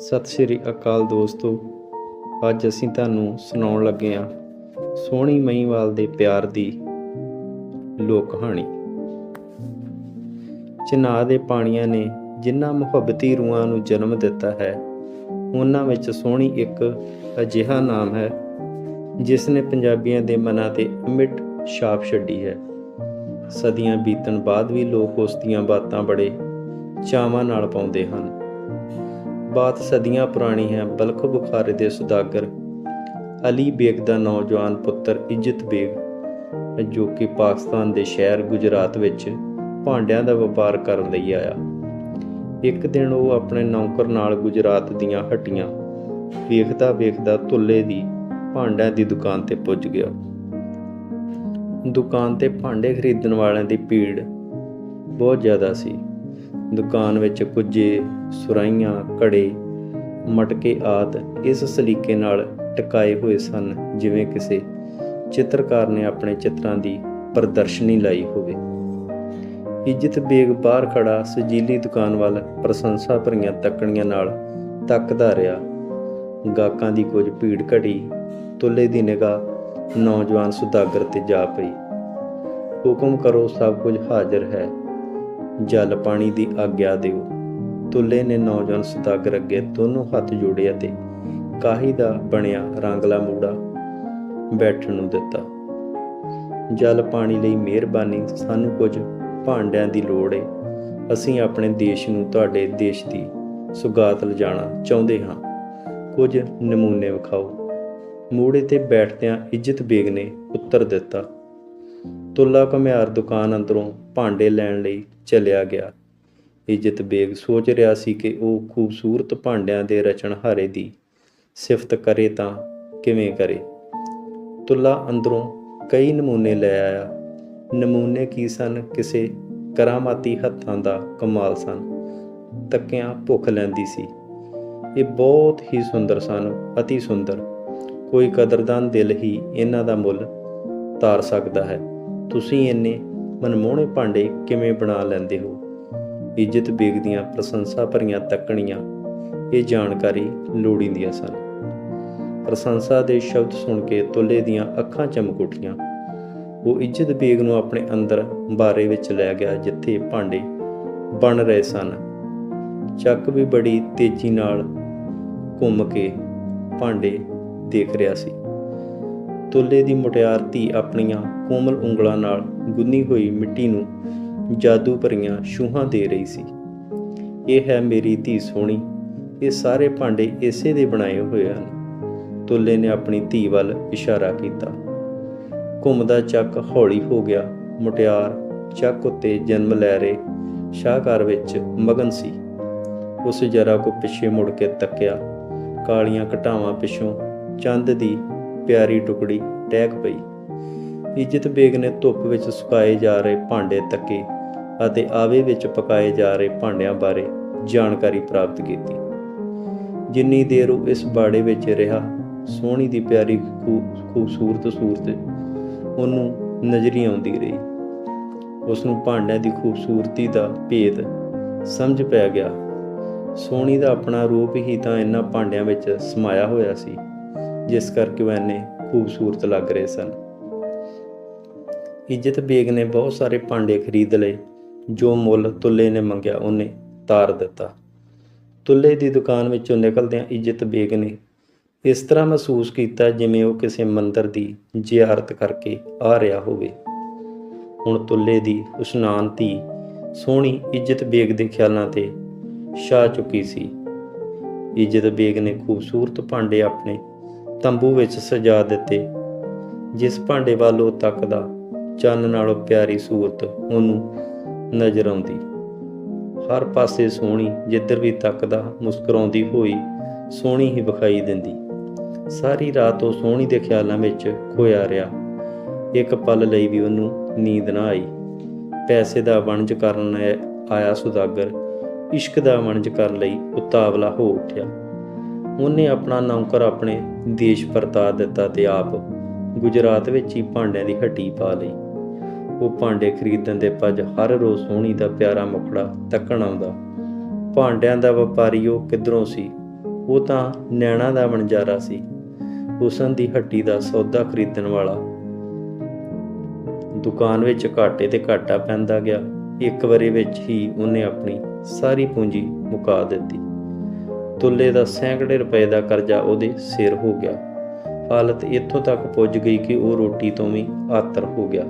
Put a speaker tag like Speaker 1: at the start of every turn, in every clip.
Speaker 1: ਸਤਿ ਸ਼੍ਰੀ ਅਕਾਲ ਦੋਸਤੋ। ਅੱਜ ਅਸੀਂ ਤੁਹਾਨੂੰ ਸੁਣਾਉਣ ਲੱਗੇ ਹਾਂ ਸੋਹਣੀ ਮਹੀਵਾਲ ਦੇ ਪਿਆਰ ਦੀ ਲੋਕ ਕਹਾਣੀ। ਚਨਾਹ ਦੇ ਪਾਣੀਆਂ ਨੇ ਜਿਨ੍ਹਾਂ ਮੁਹੱਬਤੀ ਰੂਹਾਂ ਨੂੰ ਜਨਮ ਦਿੱਤਾ ਹੈ, ਉਹਨਾਂ ਵਿੱਚ ਸੋਹਣੀ ਇੱਕ ਅਜਿਹਾ ਨਾਮ ਹੈ, ਜਿਸ ਨੇ ਪੰਜਾਬੀਆਂ ਦੇ ਮਨਾਂ ਤੇ ਅਮਿਟ ਛਾਪ ਛੱਡੀ ਹੈ। ਸਦੀਆਂ ਬੀਤਣ ਬਾਅਦ ਵੀ ਲੋਕ ਉਸ ਦੀਆਂ ਬਾਤਾਂ ਬੜੇ ਚਾਵਾਂ ਨਾਲ ਪਾਉਂਦੇ ਹਨ। ਬਾਤ ਸਦੀਆਂ ਪੁਰਾਣੀ ਹੈ, ਬਲਖ ਬੁਖਾਰੇ ਦੇ ਸੁਦਾਗਰ। ਅਲੀ ਬੇਗ ਦਾ ਨੌਜਵਾਨ ਪੁੱਤਰ ਇੱਜ਼ਤ ਬੇਗ, ਜੋ ਕਿ ਪਾਕਿਸਤਾਨ ਦੇ ਸ਼ਹਿਰ ਗੁਜਰਾਤ ਵਿੱਚ ਭਾਂਡਿਆਂ ਦਾ ਵਪਾਰ ਕਰਨ ਲਈ ਆਇਆ। ਇੱਕ ਦਿਨ ਉਹ ਆਪਣੇ ਨੌਕਰ ਨਾਲ ਗੁਜਰਾਤ ਦੀਆਂ ਹੱਟੀਆਂ ਵੇਖਦਾ ਵੇਖਦਾ ਤੁੱਲੇ ਦੀ ਭਾਂਡਿਆਂ ਦੀ ਦੁਕਾਨ ਤੇ ਪੁੱਜ ਗਿਆ। ਦੁਕਾਨ ਤੇ ਭਾਂਡੇ ਖਰੀਦਣ ਵਾਲਿਆਂ ਦੀ ਭੀੜ ਬਹੁਤ ਜ਼ਿਆਦਾ ਸੀ। ਦੁਕਾਨ ਵਿੱਚ ਕੁਝੇ ਸੁਰਾਈਆਂ, ਘੜੇ, ਮਟਕੇ ਆਦ ਇਸ ਸਲੀਕੇ ਨਾਲ ਟਿਕਾਏ ਹੋਏ ਸਨ, ਜਿਵੇਂ ਕਿਸੇ ਚਿੱਤਰਕਾਰ ਨੇ ਆਪਣੇ ਚਿੱਤਰਾਂ ਦੀ ਪ੍ਰਦਰਸ਼ਨੀ ਲਾਈ ਹੋਵੇ। ਇੱਜ਼ਤ ਬੇਗ ਬਾਹਰ ਖੜਾ ਸਜੀਲੀ ਦੁਕਾਨ ਵੱਲ ਪ੍ਰਸ਼ੰਸਾ ਭਰੀਆਂ ਤੱਕਣੀਆਂ ਨਾਲ ਤੱਕਦਾ ਰਿਹਾ। ਗਾਹਕਾਂ ਦੀ ਕੁਝ ਭੀੜ ਘਟੀ ਤੁੱਲੇ ਦੀ ਨਿਗਾਹ ਨੌਜਵਾਨ ਸੁਦਾਗਰ ਤੇ ਜਾ ਪਈ। ਹੁਕਮ ਕਰੋ, ਸਭ ਕੁਝ ਹਾਜ਼ਰ ਹੈ। ਜਲ ਪਾਣੀ ਦੀ ਆਗਿਆ ਦਿਓ। ਤੁੱਲੇ ਨੇ ਨੌਜਵਾਨ ਸੁਦਾਗਰ ਅੱਗੇ ਦੋਨੋਂ ਹੱਥ ਜੋੜੇ ਅਤੇ ਕਾਹੀ ਦਾ ਬਣਿਆ ਰੰਗਲਾ ਮੂੜਾ ਬੈਠਣ ਨੂੰ ਦਿੱਤਾ। ਜਲ ਪਾਣੀ ਲਈ ਮਿਹਰਬਾਨੀ, ਸਾਨੂੰ ਕੁਝ ਭਾਂਡਿਆਂ ਦੀ ਲੋੜ ਏ। ਅਸੀਂ ਆਪਣੇ ਦੇਸ਼ ਨੂੰ ਤੁਹਾਡੇ ਦੇਸ਼ ਦੀ ਸੁਗਾਤ ਲਿਜਾਣਾ ਚਾਹੁੰਦੇ ਹਾਂ। ਕੁਝ ਨਮੂਨੇ ਵਿਖਾਓ। ਮੂੜੇ ਤੇ ਬੈਠਦਿਆਂ ਇੱਜ਼ਤ ਬੇਗ ਨੇ ਉੱਤਰ ਦਿੱਤਾ। ਤੁੱਲਾ ਘੁਮਿਆਰ ਦੁਕਾਨ ਅੰਦਰੋਂ ਭਾਂਡੇ ਲੈਣ ਲਈ ਚਲਿਆ ਗਿਆ। ਇੱਜ਼ਤ ਬੇਗ ਸੋਚ ਰਿਹਾ ਸੀ ਕਿ ਉਹ ਖੂਬਸੂਰਤ ਭਾਂਡਿਆਂ ਦੇ ਰਚਣਹਾਰੇ ਦੀ ਸਿਫਤ ਕਰੇ ਤਾਂ ਕਿਵੇਂ ਕਰੇ। ਤੁੱਲਾ ਅੰਦਰੋਂ ਕਈ ਨਮੂਨੇ ਲੈ ਆਇਆ। ਨਮੂਨੇ ਕੀ ਸਨ? ਕਿਸੇ ਕਰਾਮਾਤੀ ਹੱਥਾਂ ਦਾ ਕਮਾਲ ਸਨ। ਤੱਕਿਆਂ ਭੁੱਖ ਲੈਂਦੀ ਸੀ। ਇਹ ਬਹੁਤ ਹੀ ਸੁੰਦਰ ਸਨ, ਅਤੀ ਸੁੰਦਰ। ਕੋਈ ਕਦਰਦਾਨ ਦਿਲ ਹੀ ਇਹਨਾਂ ਦਾ ਮੁੱਲ ਤਾਰ ਸਕਦਾ ਹੈ। ਤੁਸੀਂ ਇੰਨੇ ਮਨਮੋਹਣੇ ਭਾਂਡੇ ਕਿਵੇਂ ਬਣਾ ਲੈਂਦੇ ਹੋ? ਇੱਜ਼ਤ ਬੇਗ ਦੀਆਂ ਪ੍ਰਸ਼ੰਸਾ ਭਰੀਆਂ ਤੱਕਣੀਆਂ, ਇਹ ਜਾਣਕਾਰੀ ਲੋੜੀਂਦੀਆਂ ਸਨ। ਪ੍ਰਸ਼ੰਸਾ ਦੇ ਸ਼ਬਦ ਸੁਣ ਕੇ ਤੁੱਲੇ ਦੀਆਂ ਅੱਖਾਂ ਚਮਕ ਉੱਠੀਆਂ। ਉਹ ਇੱਜ਼ਤ ਬੇਗ ਨੂੰ ਆਪਣੇ ਅੰਦਰ ਬਾਰੇ ਵਿੱਚ ਲੈ ਗਿਆ ਜਿੱਥੇ ਭਾਂਡੇ ਬਣ ਰਹੇ ਸਨ। ਚੱਕ ਵੀ ਬੜੀ ਤੇਜ਼ੀ ਨਾਲ ਘੁੰਮ ਕੇ ਭਾਂਡੇ ਦੇਖ ਰਿਹਾ ਸੀ। ਤੁੱਲੇ ਦੀ ਮੁਟਿਆਰ ਧੀ ਆਪਣੀਆਂ ਕੋਮਲ ਉਂਗਲਾਂ ਨਾਲ ਗੁੰਨੀ ਹੋਈ ਮਿੱਟੀ ਨੂੰ ਜਾਦੂ ਭਰੀਆਂ ਛੂਹਾਂ ਦੇ ਰਹੀ ਸੀ। ਇਹ ਹੈ ਮੇਰੀ ਧੀ ਸੋਹਣੀ। ਇਹ ਸਾਰੇ ਭਾਂਡੇ ਇਸੇ ਦੇ ਬਣਾਏ ਹੋਏ ਹਨ। ਤੁੱਲੇ ਨੇ ਆਪਣੀ ਧੀ ਵੱਲ ਇਸ਼ਾਰਾ ਕੀਤਾ। ਘੁੰਮਦਾ ਚੱਕ ਹੌਲੀ ਹੋ ਗਿਆ। ਮੁਟਿਆਰ ਚੱਕ ਉੱਤੇ ਜਨਮ ਲੈ ਰਹੇ ਸ਼ਾਹਕਾਰ ਵਿੱਚ ਮਗਨ ਸੀ। ਉਸ ਜਰਾ ਕੋ ਪਿੱਛੇ ਮੁੜ ਕੇ ਤੱਕਿਆ। ਕਾਲੀਆਂ ਘਟਾਵਾਂ ਪਿੱਛੋਂ ਚੰਦ ਦੀ ਪਿਆਰੀ ਟੁਕੜੀ ਟਹਿਕ ਪਈ। ਇੱਜ਼ਤ ਬੇਗ ਨੇ ਧੁੱਪ ਵਿੱਚ ਸੁਕਾਏ ਜਾ ਰਹੇ ਭਾਂਡੇ ਤੱਕੇ ਅਤੇ ਆਵੇ ਵਿੱਚ ਪਕਾਏ ਜਾ ਰਹੇ ਭਾਂਡਿਆਂ ਬਾਰੇ ਜਾਣਕਾਰੀ ਪ੍ਰਾਪਤ ਕੀਤੀ। ਜਿੰਨੀ ਦੇਰ ਉਹ ਇਸ ਬਾੜੇ ਵਿੱਚ ਰਿਹਾ, ਸੋਹਣੀ ਦੀ ਪਿਆਰੀ ਖੂ- ਖੂਬਸੂਰਤ ਸੂਰਤ, ਉਹਨੂੰ ਨਜ਼ਰੀ ਆਉਂਦੀ ਰਹੀ। ਉਸ ਨੂੰ ਭਾਂਡਿਆਂ ਦੀ ਖੂਬਸੂਰਤੀ ਦਾ ਭੇਦ ਸਮਝ ਪੈ ਗਿਆ। ਸੋਹਣੀ ਦਾ ਆਪਣਾ ਰੂਪ ਹੀ ਤਾਂ ਇਹਨਾਂ ਭਾਂਡਿਆਂ ਵਿੱਚ ਸਮਾਇਆ ਹੋਇਆ ਸੀ। ਜਿਸ ਕਰਕੇ ਉਹ ਇੰਨੇ ਖੂਬਸੂਰਤ ਲੱਗ ਰਹੇ ਸਨ। ਇੱਜ਼ਤ ਬੇਗ ਨੇ ਬਹੁਤ ਸਾਰੇ ਭਾਂਡੇ ਖਰੀਦ ਲਏ, ਜੋ ਮੁੱਲ ਤੁੱਲੇ ਨੇ ਮੰਗਿਆ, ਉਹਨੇ ਤਾਰ ਦਿੱਤਾ। ਤੁੱਲੇ ਦੀ ਦੁਕਾਨ ਵਿੱਚੋਂ ਨਿਕਲਦਿਆਂ ਇੱਜ਼ਤ ਬੇਗ ਨੇ ਇਸ ਤਰ੍ਹਾਂ ਮਹਿਸੂਸ ਕੀਤਾ ਜਿਵੇਂ ਉਹ ਕਿਸੇ ਮੰਦਰ ਦੀ ਜ਼ਿਆਰਤ ਕਰਕੇ ਆ ਰਿਹਾ ਹੋਵੇ। ਹੁਣ ਤੁੱਲੇ ਦੀ ਉਸਨਾਨ ਧੀ ਸੋਹਣੀ ਇੱਜ਼ਤ ਬੇਗ ਦੇ ਖਿਆਲਾਂ ਤੇ ਛਾ ਚੁੱਕੀ ਸੀ। ਇੱਜ਼ਤ ਬੇਗ ਨੇ ਖੂਬਸੂਰਤ ਭਾਂਡੇ ਆਪਣੇ ਤੰਬੂ ਵਿੱਚ ਸਜਾ ਦਿੱਤੇ। ਜਿਸ ਭਾਂਡੇ ਵੱਲ ਉਹ ਤੱਕਦਾ, ਚੰਨ ਨਾਲੋਂ ਪਿਆਰੀ ਸੂਰਤ ਉਹਨੂੰ ਨਜ਼ਰ ਆਉਂਦੀ। ਹਰ ਪਾਸੇ ਸੋਹਣੀ, ਜਿੱਧਰ ਵੀ ਤੱਕਦਾ, ਮੁਸਕਰਾਉਂਦੀ ਹੋਈ ਸੋਹਣੀ ਹੀ ਵਿਖਾਈ ਦਿੰਦੀ। ਸਾਰੀ ਰਾਤ ਉਹ ਸੋਹਣੀ ਦੇ ਖਿਆਲਾਂ ਵਿੱਚ ਖੋਇਆ ਰਿਹਾ। ਇੱਕ ਪਲ ਲਈ ਵੀ ਉਹਨੂੰ ਨੀਂਦ ਨਾ ਆਈ। ਪੈਸੇ ਦਾ ਵਣਜ ਕਰਨ ਆਇਆ ਸੁਦਾਗਰ, ਇਸ਼ਕ ਦਾ ਵਣਜ ਕਰਨ ਲਈ ਉਤਾਵਲਾ ਹੋ ਉੱਠਿਆ। ਉਹਨੇ ਆਪਣਾ ਨੌਕਰ ਆਪਣੇ ਦੇਸ਼ ਪਰਤਾ ਦਿੱਤਾ ਤੇ ਆਪ ਗੁਜਰਾਤ ਵਿੱਚ ਹੀ ਭਾਂਡਿਆਂ ਦੀ ਹੱਟੀ ਪਾ ਲਈ। ਉਹ ਭਾਂਡੇ ਖਰੀਦਣ ਦੇ ਭੱਜ ਹਰ ਰੋਜ਼ ਸੋਹਣੀ ਦਾ ਪਿਆਰਾ ਮੁਖੜਾ ਤੱਕਣ ਆਉਂਦਾ। ਭਾਂਡਿਆਂ ਦਾ ਵਪਾਰੀ ਉਹ ਕਿਧਰੋਂ ਸੀ? ਉਹ ਤਾਂ ਨੈਣਾ ਦਾ ਵਣਜਾਰਾ ਸੀ। ਹੁਸਨ ਦੀ ਹੱਟੀ ਦਾ ਸੌਦਾ ਖਰੀਦਣ ਵਾਲਾ। ਦੁਕਾਨ ਵਿੱਚ ਘਾਟੇ ਤੇ ਘਾਟਾ ਪੈਂਦਾ ਗਿਆ। ਇੱਕ ਵਾਰੀ ਵਿੱਚ ਹੀ ਉਹਨੇ ਆਪਣੀ ਸਾਰੀ ਪੂੰਜੀ ਮੁਕਾ ਦਿੱਤੀ। ਤੁੱਲੇ ਦਾ ਸੈਂਕੜੇ ਰੁਪਏ ਦਾ ਕਰਜ਼ਾ ਉਹਦੇ ਸਿਰ ਹੋ ਗਿਆ। ਹਾਲਤ ਇੱਥੋਂ ਤੱਕ ਪੁੱਜ ਗਈ ਕਿ ਉਹ ਰੋਟੀ ਤੋਂ ਵੀ ਆਤਰ ਹੋ ਗਿਆ।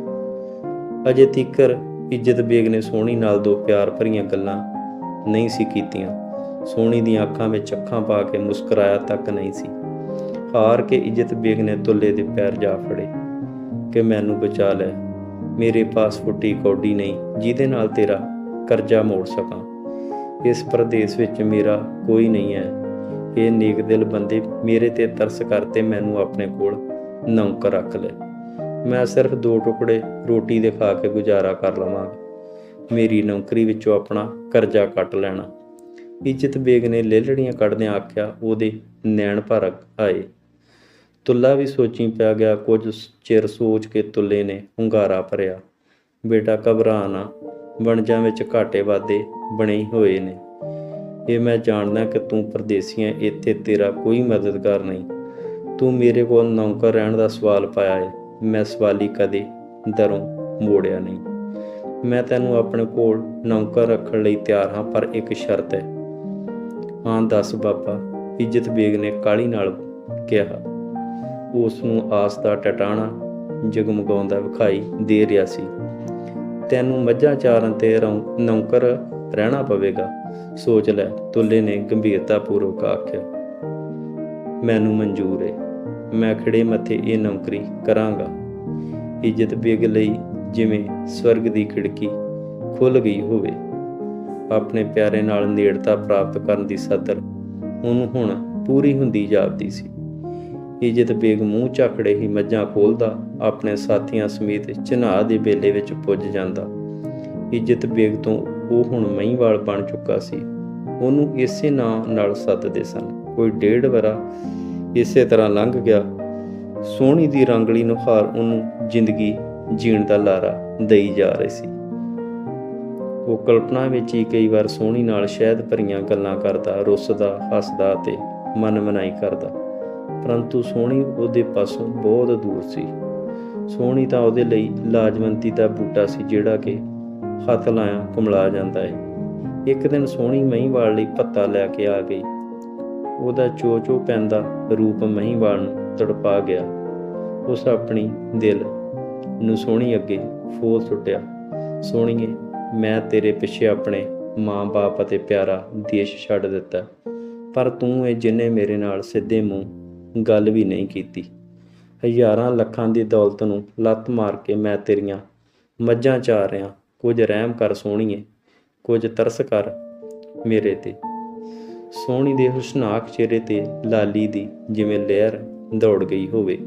Speaker 1: ਅਜੇ ਤੀਕਰ ਇੱਜ਼ਤ ਬੇਗ ਨੇ ਸੋਹਣੀ ਨਾਲ ਦੋ ਪਿਆਰ ਭਰੀਆਂ ਗੱਲਾਂ ਨਹੀਂ ਸੀ ਕੀਤੀਆਂ। ਸੋਹਣੀ ਦੀਆਂ ਅੱਖਾਂ ਵਿੱਚ ਅੱਖਾਂ ਪਾ ਕੇ ਮੁਸਕਰਾਇਆ ਤੱਕ ਨਹੀਂ ਸੀ। ਹਾਰ ਕੇ ਇੱਜ਼ਤ ਬੇਗ ਨੇ ਤੁੱਲੇ ਦੇ ਪੈਰ ਜਾ ਫੜੇ। ਕਿ ਮੈਨੂੰ ਬਚਾ ਲੈ। ਮੇਰੇ ਪਾਸ ਫੁੱਟੀ ਕੌਡੀ ਨਹੀਂ, ਜਿਹਦੇ ਨਾਲ ਤੇਰਾ ਕਰਜ਼ਾ ਮੋੜ ਸਕਾਂ। ਇਸ ਪ੍ਰਦੇਸ਼ ਵਿੱਚ ਮੇਰਾ ਕੋਈ ਨਹੀਂ ਹੈ। ਇਹ ਨੇਕ ਦਿਲ ਬੰਦੇ ਮੇਰੇ ਤੇ ਤਰਸ ਕਰਤੇ ਮੈਨੂੰ ਆਪਣੇ ਕੋਲ ਨੌਕਰ ਰੱਖ ਲੈ। ਮੈਂ ਸਿਰਫ ਦੋ ਟੁਕੜੇ ਰੋਟੀ ਦੇ ਖਾ ਕੇ ਗੁਜ਼ਾਰਾ ਕਰ ਲਵਾਂਗਾ ਮੇਰੀ ਨੌਕਰੀ ਵਿੱਚੋਂ ਆਪਣਾ ਕਰਜ਼ਾ ਕੱਟ ਲੈਣਾ। ਇੱਜ਼ਤ ਬੇਗ ਨੇ ਲੇਲੜੀਆਂ ਕੱਢਦਿਆਂ ਆਖਿਆ, ਉਹਦੇ ਨੈਣ ਭਰ ਆਏ। ਤੁੱਲਾ ਵੀ ਸੋਚੀ ਪਿਆ ਗਿਆ, ਕੁਝ ਚਿਰ ਸੋਚ ਕੇ ਤੁੱਲੇ ਨੇ ਹੁੰਗਾਰਾ ਭਰਿਆ। ਬੇਟਾ ਘਬਰਾ ਨਾ ਵਣਜਾਂ ਵਿੱਚ ਘਾਟੇ ਵਾਦੇ ਬਣੇ ਹੋਏ ਨੇ। ਇਹ ਮੈਂ ਜਾਣਦਾ ਕਿ ਤੂੰ ਪਰਦੇਸੀਆਂ, ਇੱਥੇ ਤੇਰਾ ਕੋਈ ਮਦਦਗਾਰ ਨਹੀਂ। ਤੂੰ ਮੇਰੇ ਕੋਲ ਨੌਕਰ ਰਹਿਣ ਦਾ ਸਵਾਲ ਪਾਇਆ ਹੈ ਮੈਂ ਸਵਾਲੀ ਕਦੇ ਦਰੋਂ ਮੋੜਿਆ ਨਹੀਂ। ਮੈਂ ਤੈਨੂੰ ਆਪਣੇ ਕੋਲ ਨੌਕਰ ਰੱਖਣ ਲਈ ਤਿਆਰ ਹਾਂ, ਪਰ ਇੱਕ ਸ਼ਰਤ ਹੈ। ਹਾਂ, ਦੱਸ ਬਾਬਾ, ਇੱਜ਼ਤ ਬੇਗ ਨੇ ਕਾਲੀ ਨਾਲ ਕਿਹਾ। ਉਸ ਨੂੰ ਆਸ ਦਾ ਟਟਾਣਾ ਜਗਮਗਾਉਂਦਾ ਵਿਖਾਈ ਦੇ ਰਿਹਾ ਸੀ। ਤੈਨੂੰ ਮੱਝਾਂ ਚਾਰਨ ਤੇ ਰੌਂ- ਨੌਕਰ ਰਹਿਣਾ ਪਵੇਗਾ। ਸੋਚ ਲੈ, ਤੁੱਲੇ ਨੇ ਗੰਭੀਰਤਾ ਪੂਰਵਕ ਆਖਿਆ। ਮੈਨੂੰ ਮਨਜ਼ੂਰ ਏ। ਮੈਂ ਖੜੇ ਮੱਥੇ ਇਹ ਨੌਕਰੀ ਕਰਾਂਗਾ। ਇੱਜ਼ਤ ਬਿਗ ਲਈ ਜਿਵੇਂ ਸਵਰਗ ਦੀ ਖਿੜਕੀ ਖੁੱਲ ਗਈ ਹੋਵੇ। ਆਪਣੇ ਪਿਆਰੇ ਨਾਲ ਨੇੜਤਾ ਪ੍ਰਾਪਤ ਕਰਨ ਦੀ ਸਦਰ ਉਹਨੂੰ ਹੁਣ ਪੂਰੀ ਹੁੰਦੀ ਜਾਪਦੀ ਸੀ। ਇੱਜ਼ਤ ਬੇਗ ਮੂੰਹ ਝਾਕੜੇ ਹੀ ਮੱਝਾਂ ਖੋਲਦਾ ਆਪਣੇ ਸਾਥੀਆਂ ਸਮੇਤ ਚਨਾਹ ਦੇ ਬੇਲੇ ਵਿੱਚ ਪੁੱਜ ਜਾਂਦਾ। ਇੱਜ਼ਤ ਬੇਗ ਤੋਂ ਉਹ ਹੁਣ ਮਹੀਵਾਲ ਬਣ ਚੁੱਕਾ ਸੀ। ਉਹਨੂੰ ਇਸੇ ਨਾਂ ਨਾਲ ਸੱਦਦੇ ਸਨ। ਕੋਈ ਡੇਢ ਵਰਾ ਇਸੇ ਤਰ੍ਹਾਂ ਲੰਘ ਗਿਆ। ਸੋਹਣੀ ਦੀ ਰੰਗਲੀ ਨੁਹਾਰ ਉਹਨੂੰ ਜ਼ਿੰਦਗੀ ਜੀਣ ਦਾ ਲਾਰਾ ਦਈ ਜਾ ਰਹੀ ਸੀ। ਉਹ ਕਲਪਨਾ ਵਿੱਚ ਹੀ ਕਈ ਵਾਰ ਸੋਹਣੀ ਨਾਲ ਸ਼ਹਿਦ ਭਰੀਆਂ ਗੱਲਾਂ ਕਰਦਾ, ਰੁੱਸਦਾ, ਹੱਸਦਾ ਤੇ ਮਨ ਮਨਾਈ ਕਰਦਾ। ਪਰੰਤੂ ਸੋਹਣੀ ਉਹਦੇ ਪਾਸੋਂ ਬਹੁਤ ਦੂਰ ਸੀ। ਸੋਹਣੀ ਤਾਂ ਉਹਦੇ ਲਈ ਲਾਜਵੰਤੀ ਦਾ ਬੂਟਾ ਸੀ, ਜਿਹੜਾ ਕਿ ਹੱਥ ਲਾਇਆ ਕੁਮਲਾ ਜਾਂਦਾ ਹੈ ਇੱਕ ਦਿਨ ਸੋਹਣੀ ਮਹੀਂਵਾਲ ਲਈ ਪੱਤਾ ਲੈ ਕੇ ਆ ਗਈ। ਉਹਦਾ ਚੋਚੋ ਪੈਂਦਾ ਰੂਪ ਮਹੀਂਵਾਲ ਨੂੰ ਤੜਪਾ ਗਿਆ। ਉਸ ਆਪਣੀ ਦਿਲ ਨੂੰ ਸੋਹਣੀ ਅੱਗੇ ਫੋਲ ਸੁੱਟਿਆ। ਸੋਹਣੀਏ, ਮੈਂ ਤੇਰੇ ਪਿੱਛੇ ਆਪਣੇ ਮਾਂ-ਬਾਪ ਅਤੇ ਪਿਆਰਾ ਦੇਸ਼ ਛੱਡ ਦਿੱਤਾ। ਪਰ ਤੂੰ ਇਹ ਜਿੰਨੇ ਮੇਰੇ ਨਾਲ ਸਿੱਧੇ ਮੂੰਹ ਗੱਲ ਵੀ ਨਹੀਂ ਕੀਤੀ। ਹਜ਼ਾਰਾਂ ਲੱਖਾਂ ਦੀ ਦੌਲਤ ਨੂੰ ਲੱਤ ਮਾਰ ਕੇ ਮੈਂ ਤੇਰੀਆਂ ਮੱਝਾਂ ਚਾਰ ਰਿਆਂ ਕੁਝ ਰਹਿਮ ਕਰ ਸੋਹਣੀਏ, ਕੁਝ ਤਰਸ ਕਰ ਮੇਰੇ ਤੇ। ਸੋਹਣੀ ਦੇ ਹੁਸਨਾਕ ਚਿਹਰੇ ਤੇ ਲਾਲੀ ਦੀ ਜਿਵੇਂ ਲਹਿਰ ਦੌੜ ਗਈ ਹੋਵੇ,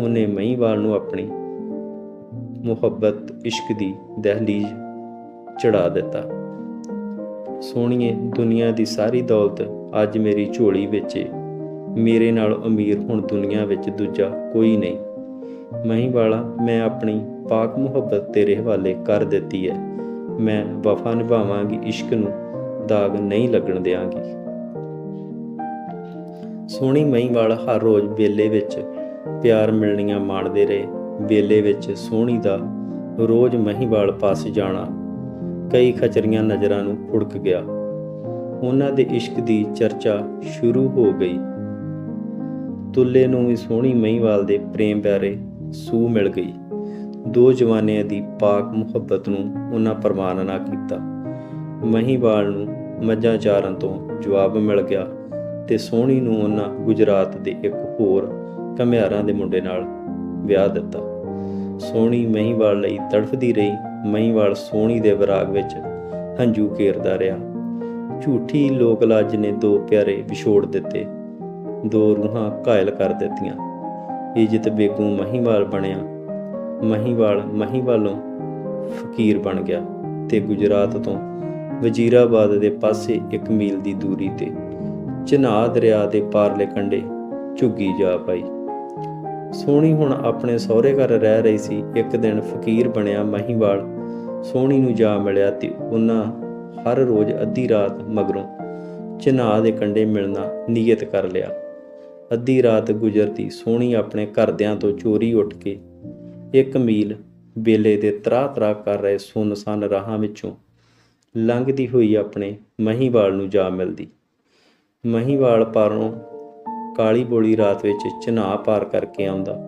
Speaker 1: ਉਹਨੇ ਮਹੀਂਵਾਲ ਨੂੰ ਆਪਣੀ ਮੁਹੱਬਤ, ਇਸ਼ਕ ਦੀ ਦਹਲੀਜ਼ ਚੜਾ ਦਿੱਤਾ। ਸੋਹਣੀਏ, ਦੁਨੀਆ ਦੀ ਸਾਰੀ ਦੌਲਤ ਅੱਜ ਮੇਰੀ ਝੋਲੀ ਵਿੱਚ ਮੇਰੇ ਨਾਲ ਅਮੀਰ ਹੁਣ ਦੁਨੀਆ ਵਿੱਚ ਦੂਜਾ ਕੋਈ ਨਹੀਂ। ਮਹੀਂਵਾਲਾ ਮੈਂ ਆਪਣੀ ਪਾਕ ਮੁਹੱਬਤ ਤੇਰੇ ਹਵਾਲੇ ਕਰ ਦਿੱਤੀ ਹੈ ਮੈਂ ਵਫਾ ਨਿਭਾਵਾਂਗੀ, ਇਸ਼ਕ ਨੂੰ ਦਾਗ ਨਹੀਂ ਲੱਗਣ ਦਿਆਂਗੀ। ਸੋਹਣੀ ਮਹੀਂਵਾਲ ਹਰ ਰੋਜ਼ ਵੇਲੇ ਵਿੱਚ ਪਿਆਰ ਮਿਲਣੀਆਂ ਮਾਣਦੇ ਰਹੇ। ਵੇਲੇ ਵਿੱਚ ਸੋਹਣੀ ਦਾ ਰੋਜ਼ ਮਹੀਵਾਲ ਪਾਸ ਜਾਣਾ, ਕਈ ਖਚਰੀਆਂ ਨਜ਼ਰਾਂ ਨੂੰ ਫੁੜਕ ਗਿਆ। ਉਹਨਾਂ ਦੇ ਇਸ਼ਕ ਦੀ ਚਰਚਾ ਸ਼ੁਰੂ ਹੋ ਗਈ। ਤੁੱਲੇ ਨੂੰ ਵੀ ਸੋਹਣੀ ਮਹੀਵਾਲ ਦੇ ਪ੍ਰੇਮ ਪਿਆਰੇ ਸੂ ਮਿਲ ਗਈ। ਦੋ ਜਵਾਨਿਆਂ ਦੀ ਪਾਕ ਮੁਹੱਬਤ ਨੂੰ ਉਹਨਾਂ ਪ੍ਰਵਾਨ ਨਾ ਕੀਤਾ। ਮਹੀਂਵਾਲ ਨੂੰ ਮੱਝਾਂ ਚਾਰਨ ਤੋਂ ਜਵਾਬ ਮਿਲ ਗਿਆ ਤੇ ਸੋਹਣੀ ਨੂੰ ਉਹਨਾਂ ਗੁਜਰਾਤ ਦੇ ਇੱਕ ਹੋਰ ਘਮਿਆਰਾਂ ਦੇ ਮੁੰਡੇ ਨਾਲ ਵਿਆਹ ਦਿੱਤਾ। ਸੋਹਣੀ ਮਹੀਵਾਲ ਲਈ ਤੜਫਦੀ ਰਹੀ। ਮਹੀਵਾਲ ਸੋਹਣੀ ਦੇ ਵਿਰਾਗ ਵਿੱਚ ਹੰਝੂ ਘੇਰਦਾ ਰਿਹਾ। ਝੂਠੀ ਲੋਕਲਾਜ ਨੇ ਦੋ ਪਿਆਰੇ ਵਿਛੋੜ ਦਿੱਤੇ। ਦੋ ਰੂਹਾਂ ਘਾਇਲ ਕਰ ਦਿੱਤੀਆਂ। ਇੱਜ਼ਤ ਬੇਗੂ ਮਹੀਵਾਲ ਬਣਿਆ। ਮਹੀਵਾਲ, ਮਹੀਵਾਲੋਂ ਫਕੀਰ ਬਣ ਗਿਆ ਤੇ ਗੁਜਰਾਤ ਤੋਂ ਵਜ਼ੀਰਾਬਾਦ ਦੇ ਪਾਸੇ ਇੱਕ ਮੀਲ ਦੀ ਦੂਰੀ ਤੇ ਚਨਾਹ ਦਰਿਆ ਦੇ ਪਾਰਲੇ ਕੰਢੇ ਝੁੱਗੀ ਜਾ ਪਾਈ। ਸੋਹਣੀ ਹੁਣ ਆਪਣੇ ਸਹੁਰੇ ਘਰ ਰਹਿ ਰਹੀ ਸੀ। ਇੱਕ ਦਿਨ ਫਕੀਰ ਬਣਿਆ ਮਹੀਵਾਲ। ਸੋਹਣੀ ਨੂੰ ਜਾ ਮਿਲਿਆ ਤੇ ਉਹਨਾਂ ਹਰ ਰੋਜ਼ ਅੱਧੀ ਰਾਤ ਮਗਰੋਂ ਚਨਾਹ ਦੇ ਕੰਢੇ ਮਿਲਣਾ ਨੀਅਤ ਕਰ ਲਿਆ। ਅੱਧੀ ਰਾਤ ਗੁਜ਼ਰਦੀ ਸੋਹਣੀ ਆਪਣੇ ਘਰਦਿਆਂ ਤੋਂ ਚੋਰੀ ਉੱਠ ਕੇ ਇੱਕ ਮੀਲ ਬੇਲੇ ਦੇ ਤਰਾ ਤਰਾ ਕਰ ਰਹੇ ਸੁੰਨਸਾਨ ਰਾਹਾਂ ਵਿੱਚੋਂ ਲੰਘਦੀ ਹੋਈ ਆਪਣੇ ਮਹੀਵਾਲ ਨੂੰ ਜਾ ਮਿਲਦੀ। ਮਹੀਵਾਲ ਪਾਰੋਂ ਕਾਲੀ ਬੋਲੀ ਰਾਤ ਵਿੱਚ ਚਨਾਹ ਪਾਰ ਕਰਕੇ ਆਉਂਦਾ।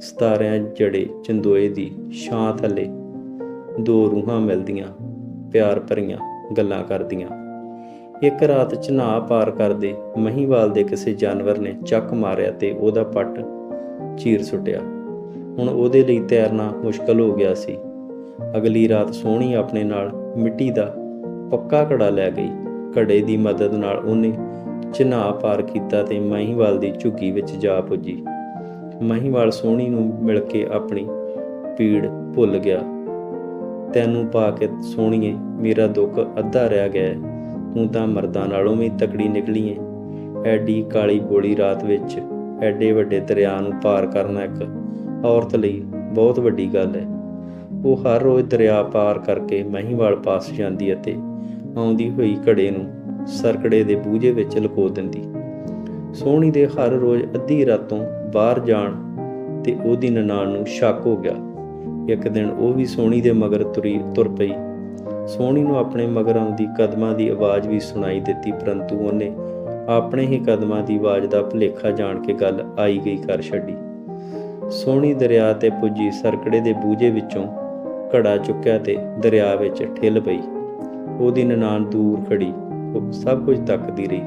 Speaker 1: ਸਤਾਰਿਆਂ ਜੜੇ ਚੰਦੋਏ ਦੀ ਛਾਂ ਥੱਲੇ ਦੋ ਰੂਹਾਂ ਮਿਲਦੀਆਂ, ਪਿਆਰ ਭਰੀਆਂ ਗੱਲਾਂ ਕਰਦੀਆਂ। ਇੱਕ ਰਾਤ ਚਨਾਹ ਪਾਰ ਕਰਦੇ ਮਹੀਵਾਲ ਦੇ ਕਿਸੇ ਜਾਨਵਰ ਨੇ ਚੱਕ ਮਾਰਿਆ ਤੇ ਉਹਦਾ ਪੱਟ ਚੀਰ ਸੁੱਟਿਆ। ਹੁਣ ਉਹਦੇ ਲਈ ਤੈਰਨਾ ਮੁਸ਼ਕਲ ਹੋ ਗਿਆ ਸੀ। ਅਗਲੀ ਰਾਤ ਸੋਹਣੀ ਆਪਣੇ ਨਾਲ ਮਿੱਟੀ ਦਾ ਪੱਕਾ ਘੜਾ ਲੈ ਗਈ। ਘੜੇ ਦੀ ਮਦਦ ਨਾਲ ਉਹਨੇ ਚਨਾਹ ਪਾਰ ਕੀਤਾ ਤੇ ਮਹੀਵਾਲ ਦੀ ਝੁੱਗੀ ਵਿੱਚ ਜਾ ਪੁੱਜੀ। ਮਹੀਵਾਲ ਸੋਹਣੀ ਨੂੰ ਮਿਲ ਕੇ ਆਪਣੀ ਪੀੜ ਭੁੱਲ ਗਿਆ। ਤੈਨੂੰ ਪਾ ਕੇ ਸੋਹਣੀਏ, ਮੇਰਾ ਦੁੱਖ ਅੱਧਾ ਰਹਿ ਗਿਆ ਤੂੰ ਤਾਂ ਮਰਦਾਂ ਨਾਲੋਂ ਵੀ ਤਕੜੀ ਨਿਕਲੀ ਏ। ਐਡੀ ਕਾਲੀ ਬੋਲੀ ਰਾਤ ਵਿੱਚ, ਐਡੇ ਵੱਡੇ ਦਰਿਆ ਨੂੰ ਪਾਰ ਕਰਨਾ ਇੱਕ ਔਰਤ ਲਈ ਬਹੁਤ ਵੱਡੀ ਗੱਲ ਹੈ ਉਹ ਹਰ ਰੋਜ਼ ਦਰਿਆ ਪਾਰ ਕਰਕੇ ਮਹੀਵਾਲ ਪਾਸ ਜਾਂਦੀ ਅਤੇ ਆਉਂਦੀ ਹੋਈ ਘੜੇ ਨੂੰ ਸਰਕੜੇ ਦੇ ਬੂਝੇ ਵਿੱਚ ਲੁਕੋ ਦਿੰਦੀ। ਸੋਹਣੀ ਦੇ ਹਰ ਰੋਜ਼ ਅੱਧੀ ਰਾਤੋਂ ਬਾਹਰ ਜਾਣ ਤੇ ਉਹਦੀ ਨਨਾਣ ਨੂੰ ਸ਼ੱਕ ਹੋ ਗਿਆ। ਇੱਕ ਦਿਨ ਉਹ ਵੀ ਸੋਹਣੀ ਦੇ ਮਗਰ ਤੁਰੀ, ਤੁਰ ਪਈ। ਸੋਹਣੀ ਨੂੰ ਆਪਣੇ ਮਗਰ ਆਉਂਦੀ ਕਦਮਾਂ ਦੀ ਆਵਾਜ਼ ਵੀ ਸੁਣਾਈ ਦਿੱਤੀ, ਪਰੰਤੂ ਉਹਨੇ ਆਪਣੇ ਹੀ ਕਦਮਾਂ ਦੀ ਆਵਾਜ਼ ਦਾ ਭੁਲੇਖਾ ਜਾਣ ਕੇ ਗੱਲ ਆਈ ਗਈ ਕਰ ਛੱਡੀ। ਸੋਹਣੀ ਦਰਿਆ ਤੇ ਪੁੱਜੀ ਸਰਕੜੇ ਦੇ ਬੂਝੇ ਵਿੱਚੋਂ ਘੜਾ ਚੁੱਕਿਆ ਤੇ ਦਰਿਆ ਵਿੱਚ ਠਿੱਲ ਪਈ। ਉਹਦੀ ਨਨਾਣ ਦੂਰ ਖੜੀ, ਉਹ ਸਭ ਕੁਝ ਤੱਕਦੀ ਰਹੀ।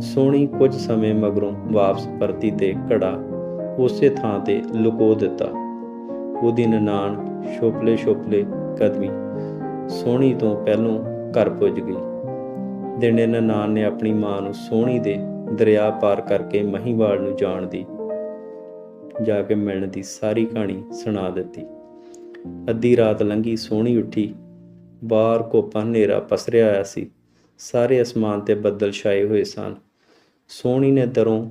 Speaker 1: ਸੋਹਣੀ ਕੁਝ ਸਮੇਂ ਮਗਰੋਂ ਵਾਪਸ ਪਰਤੀ ਤੇ ਘੜਾ ਉਸੇ ਥਾਂ ਤੇ ਲੁਕੋ ਦਿੱਤਾ। ਉਹਦੀ ਨਨਾਣ ਛੋਪਲੇ ਛੋਪਲੇ ਕਦਮੀ ਸੋਹਣੀ ਤੋਂ ਪਹਿਲੋਂ ਘਰ ਪੁੱਜ ਗਈ। ਦਿਨੇ ਨਨਾਣ ਨੇ ਆਪਣੀ ਮਾਂ ਨੂੰ ਸੋਹਣੀ ਦੇ ਦਰਿਆ ਪਾਰ ਕਰਕੇ ਮਹੀਵਾਲ ਨੂੰ ਜਾਣ ਦੀ, ਜਾ ਕੇ ਮਿਲਣ ਦੀ ਸਾਰੀ ਕਹਾਣੀ ਸੁਣਾ ਦਿੱਤੀ। ਅੱਧੀ ਰਾਤ ਲੰਘੀ, ਸੋਹਣੀ ਉੱਠੀ। ਬਾਹਰ ਕੋਪਾ ਹਨੇਰਾ ਪਸਰਿਆ ਆਇਆ ਸੀ। ਸਾਰੇ ਅਸਮਾਨ ਤੇ ਬੱਦਲ ਛਾਏ ਹੋਏ ਸਨ। ਸੋਹਣੀ ਨੇ ਦਰੋਂ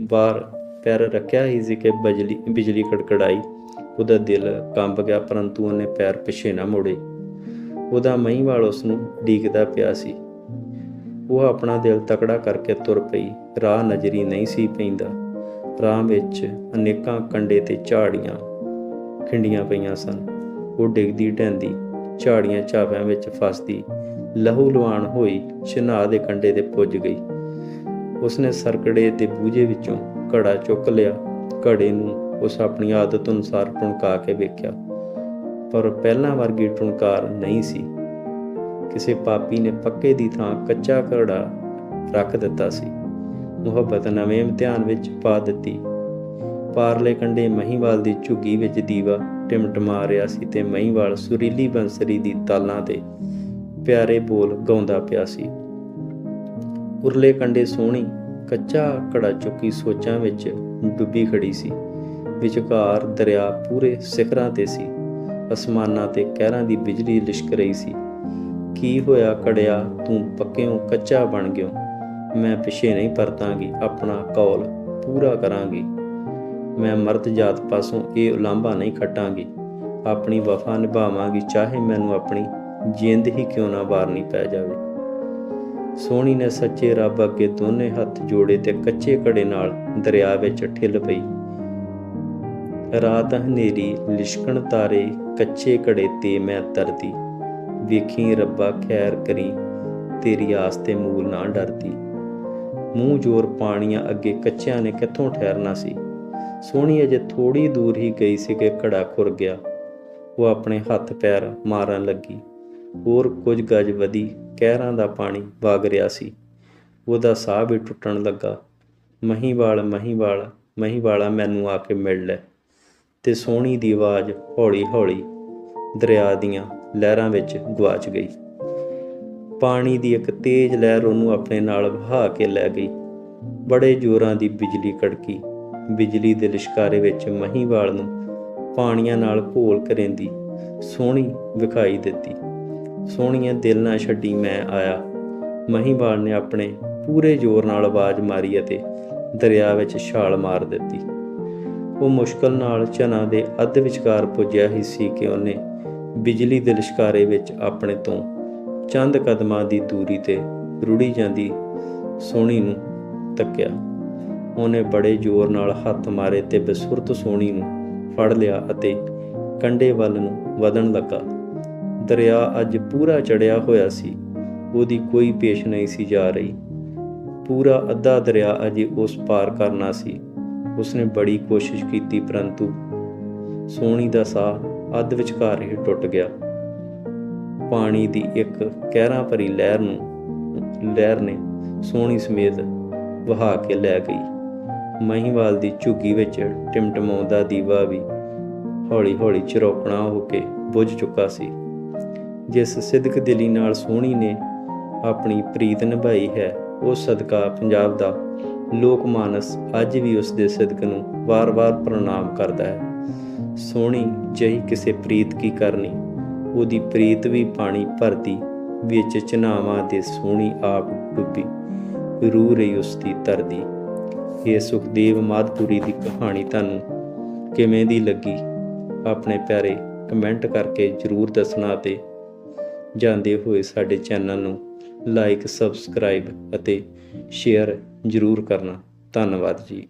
Speaker 1: ਬਾਹਰ ਪੈਰ ਰੱਖਿਆ ਹੀ ਸੀ ਕਿ ਬਿਜਲੀ ਬਿਜਲੀ ਕੜਕੜਾਈ। ਉਹਦਾ ਦਿਲ ਕੰਬ ਗਿਆ, ਪਰੰਤੂ ਉਹਨੇ ਪੈਰ ਪਿੱਛੇ ਨਾ ਮੋੜੇ। ਉਹਦਾ ਮਹੀਂਵਾਲ ਉਸ ਨੂੰ ਡੀਕਦਾ ਪਿਆ ਸੀ। ਉਹ ਆਪਣਾ ਦਿਲ ਤਕੜਾ ਕਰਕੇ ਤੁਰ ਪਈ, ਰਾਹ ਨਜ਼ਰੀ ਨਹੀਂ ਸੀ ਪੈਂਦਾ। ਰਾਹ ਵਿੱਚ ਅਨੇਕਾਂ ਕੰਡੇ ਤੇ ਝਾੜੀਆਂ ਖਿੰਡੀਆਂ ਪਈਆਂ ਸਨ। ਉਹ ਡਿੱਗਦੀ ਢਹਿੰਦੀ ਝਾੜੀਆਂ ਝਾਵਿਆਂ ਵਿੱਚ ਫਸਦੀ ਲਹੂ ਲੁਹਾਨ ਹੋਈ ਚਨਾਹ ਦੇ ਕੰਡੇ ਤੇ ਪੁੱਜ ਗਈ। ਉਸਨੇ ਸਰਕੜੇ ਦੇ ਬੂਝੇ ਵਿੱਚੋਂ ਘੜਾ ਚੁੱਕ ਲਿਆ। ਘੜੇ ਨੂੰ ਉਸ ਆਪਣੀ ਆਦਤ ਅਨੁਸਾਰ ਟੁਣਕਾ ਕੇ ਵੇਖਿਆ। ਪਰ ਪਹਿਲਾਂ ਵਰਗੀ ਟੁਣਕਾਰ ਨਹੀਂ ਸੀ। ਕਿਸੇ ਪਾਪੀ ਨੇ ਪੱਕੇ ਦੀ ਥਾਂ ਕੱਚਾ ਘੜਾ ਰੱਖ ਦਿੱਤਾ ਸੀ। ਮੁਹੱਬਤ ਨਵੇਂ ਇਮਤਿਹਾਨ ਵਿੱਚ ਪਾ ਦਿੱਤੀ। ਪਾਰਲੇ ਕੰਡੇ ਮਹੀਵਾਲ ਦੀ ਝੁੱਗੀ ਵਿੱਚ ਦੀਵਾ ਟਿਮਟਮਾ ਰਿਹਾ ਸੀ ਤੇ ਮਹੀਵਾਲ ਸੁਰੀਲੀ ਬੰਸਰੀ ਦੀ ਤਾਲਾਂ ਤੇ ਪਿਆਰੇ ਬੋਲ ਗਾਉਂਦਾ ਪਿਆ ਸੀ। ਉਰਲੇ ਕੰਡੇ ਸੋਹਣੀ ਕੱਚਾ ਘੜਾ ਚੁੱਕੀ ਸੋਚਾਂ ਵਿੱਚ ਡੁੱਬੀ ਖੜੀ ਸੀ। ਵਿਚਕਾਰ ਦਰਿਆ ਪੂਰੇ ਸਿਖਰਾਂ ਤੇ ਸੀ। ਅਸਮਾਨਾਂ ਤੇ ਕਹਿਰਾਂ ਦੀ ਬਿਜਲੀ ਲਿਸ਼ਕ ਰਹੀ ਸੀ। ਕੀ ਹੋਇਆ ਕੜਿਆ ਤੂੰ ਪੱਕਿਓਂ ਕੱਚਾ ਬਣ ਗਿਓ। ਮੈਂ ਪਿਛੇ ਨਹੀਂ ਪਰਤਾਂਗੀ, ਆਪਣਾ ਕੌਲ ਪੂਰਾ ਕਰਾਂਗੀ। ਮੈਂ ਮਰਦ ਜਾਤ ਪਾਸੋਂ ਇਹ ਉਲਾਂਭਾ ਨਹੀਂ ਖਟਾਂਗੀ। ਆਪਣੀ ਵਫਾ ਨਿਭਾਵਾਂਗੀ, ਚਾਹੇ ਮੈਨੂੰ ਆਪਣੀ ਜਿੰਦ ਹੀ ਕਿਉਂ ਨਾ ਵਾਰਨੀ ਪੈ ਜਾਵੇ। ਸੋਹਣੀ ਨੇ ਸੱਚੇ ਰੱਬ ਅੱਗੇ ਦੋਨੇ ਹੱਥ ਜੋੜੇ ਤੇ ਕੱਚੇ ਘੜੇ ਨਾਲ ਦਰਿਆ ਵਿੱਚ ਠਿੱਲ ਪਈ। ਰਾਤ ਹਨੇਰੀ, ਲਿਸ਼ਕਣ ਤਾਰੇ, ਕੱਚੇ ਘੜੇ ਤੇ ਮੈਂ ਤਰਦੀ। ਵੇਖੀ ਰੱਬਾ ਖੈਰ ਕਰੀ, ਤੇਰੀ ਆਸ ਤੇ ਮੂਲ ਨਾ ਡਰਦੀ। ਮੂੰਹ ਜੋਰ ਪਾਣੀਆਂ ਅੱਗੇ ਕੱਚਿਆਂ ਨੇ ਕਿੱਥੋਂ ਠਹਿਰਨਾ ਸੀ? ਸੋਹਣੀ ਅਜੇ ਥੋੜੀ ਦੂਰ ਹੀ ਗਈ ਸੀ ਕਿ ਘੜਾ ਖੁਰ ਗਿਆ। ਉਹ ਆਪਣੇ ਹੱਥ ਪੈਰ ਮਾਰਨ ਲੱਗੀ। ਹੋਰ ਕੁਝ ਗਜ ਵਧੀ, ਕਹਿਰਾਂ ਦਾ ਪਾਣੀ ਵਗ ਰਿਹਾ ਸੀ। ਉਹਦਾ ਸਾਹ ਵੀ ਟੁੱਟਣ ਲੱਗਾ। ਮਹੀਵਾਲ ਮਹੀਵਾਲ, ਮਹੀਵਾਲਾ ਮੈਨੂੰ ਆ ਕੇ ਮਿਲ ਲੈ। ਤੇ ਸੋਹਣੀ ਦੀ ਆਵਾਜ਼ ਹੌਲੀ-ਹੌਲੀ ਦਰਿਆ ਦੀਆਂ ਲਹਿਰਾਂ ਵਿੱਚ ਗਵਾਚ ਗਈ। ਪਾਣੀ ਦੀ ਇੱਕ ਤੇਜ਼ ਲਹਿਰ ਉਹਨੂੰ ਆਪਣੇ ਨਾਲ ਵਹਾ ਕੇ ਲੈ ਗਈ। ਬੜੇ ਜ਼ੋਰਾਂ ਦੀ ਬਿਜਲੀ ਕੜਕੀ। ਬਿਜਲੀ ਦੇ ਲਿਸ਼ਕਾਰੇ ਵਿੱਚ ਮਹੀਵਾਲ ਨੂੰ ਪਾਣੀਆਂ ਨਾਲ ਘੋਲ ਕਰੇਂਦੀ ਸੋਹਣੀ ਵਿਖਾਈ ਦਿੱਤੀ। ਸੋਹਣੀਆਂ ਦਿਲ ਨਾ ਛੱਡੀ ਮੈਂ ਆਇਆ। ਮਹੀਵਾਲ ਨੇ ਆਪਣੇ ਪੂਰੇ ਜ਼ੋਰ ਨਾਲ ਆਵਾਜ਼ ਮਾਰੀ ਅਤੇ ਦਰਿਆ ਵਿੱਚ ਛਾਲ ਮਾਰ ਦਿੱਤੀ। ਉਹ ਮੁਸ਼ਕਲ ਨਾਲ ਚਨਾ ਦੇ ਅੱਧ ਵਿਚਕਾਰ ਪੁੱਜਿਆ ਹੀ ਸੀ ਕਿ ਉਹਨੇ ਬਿਜਲੀ ਦੇ ਲਿਸ਼ਕਾਰੇ ਵਿੱਚ ਆਪਣੇ ਤੋਂ ਚੰਦ ਕਦਮਾਂ ਦੀ ਦੂਰੀ ਤੇ ਰੁੜੀ ਜਾਂਦੀ ਸੋਹਣੀ ਨੂੰ ਤੱਕਿਆ। ਉਹਨੇ ਬੜੇ ਜ਼ੋਰ ਨਾਲ ਹੱਥ ਮਾਰੇ ਤੇ ਬਸੁਰਤ ਸੋਹਣੀ ਨੂੰ ਫੜ ਲਿਆ ਅਤੇ ਕੰਢੇ ਵੱਲ ਨੂੰ ਵਧਣ ਲੱਗਾ। ਦਰਿਆ ਅੱਜ ਪੂਰਾ ਚੜਿਆ ਹੋਇਆ ਸੀ, ਉਹਦੀ ਕੋਈ ਪੇਸ਼ ਨਹੀਂ ਸੀ ਜਾ ਰਹੀ। ਪੂਰਾ ਅੱਧਾ ਦਰਿਆ ਅਜੇ ਉਸ ਪਾਰ ਕਰਨਾ ਸੀ। ਉਸਨੇ ਬੜੀ ਕੋਸ਼ਿਸ਼ ਕੀਤੀ ਪਰੰਤੂ ਸੋਹਣੀ ਦਾ ਸਾਹ ਅੱਧ ਵਿਚਕਾਰ ਹੀ ਟੁੱਟ ਗਿਆ। ਪਾਣੀ ਦੀ ਇੱਕ ਕਹਿਰਾਂ ਭਰੀ ਲਹਿਰ ਨੂੰ, ਲਹਿਰ ਨੇ ਸੋਹਣੀ ਸਮੇਤ ਵਹਾ ਕੇ ਲੈ ਗਈ। ਮਹੀਵਾਲ ਦੀ ਝੁੱਗੀ ਵਿੱਚ ਟਿਮਟਮਾਉਂਦਾ ਦੀਵਾ ਵੀ ਹੌਲੀ-ਹੌਲੀ ਚਰੋਕਣਾ ਹੋ ਕੇ ਬੁਝ ਚੁੱਕਾ ਸੀ। ਜਿਸ ਸਿੱਧਕ ਦਿਲੀ ਨਾਲ ਸੋਹਣੀ ਨੇ ਆਪਣੀ ਪ੍ਰੀਤ ਨਿਭਾਈ ਹੈ, ਉਹ ਸਦਕਾ ਪੰਜਾਬ ਦਾ ਲੋਕ ਮਾਨਸ ਅੱਜ ਵੀ ਉਸ ਦੇ ਸਿਦਕ ਨੂੰ ਵਾਰ-ਵਾਰ ਪ੍ਰਣਾਮ ਕਰਦਾ ਹੈ। ਸੋਹਣੀ ਜਹੀ ਕਿਸੇ ਪ੍ਰੀਤ ਕੀ ਕਰਨੀ, ਉਹਦੀ ਪ੍ਰੀਤ ਵੀ ਪਾਣੀ ਭਰਦੀ, ਵਿੱਚ ਚਨਾਵਾਂ ਦੇ ਸੋਹਣੀ ਆਪ ਡੁੱਬੀ ਰੂ ਰਹੀ ਉਸ ਦੀ ਤਰਦੀ ਇਹ ਸੁਖਦੇਵ ਮਾਧਪੁਰੀ ਦੀ ਕਹਾਣੀ ਤੁਹਾਨੂੰ ਕਿਵੇਂ ਦੀ ਲੱਗੀ? ਆਪਣੇ ਪਿਆਰੇ ਕਮੈਂਟ ਕਰਕੇ ਜਰੂਰ ਦੱਸਣਾ ਤੇ ਜਾਂਦੇ ਹੋਏ ਸਾਡੇ ਚੈਨਲ ਨੂੰ ਲਾਈਕ, ਸਬਸਕ੍ਰਾਈਬ ਅਤੇ ਸ਼ੇਅਰ ਜਰੂਰ ਕਰਨਾ। ਧੰਨਵਾਦ ਜੀ।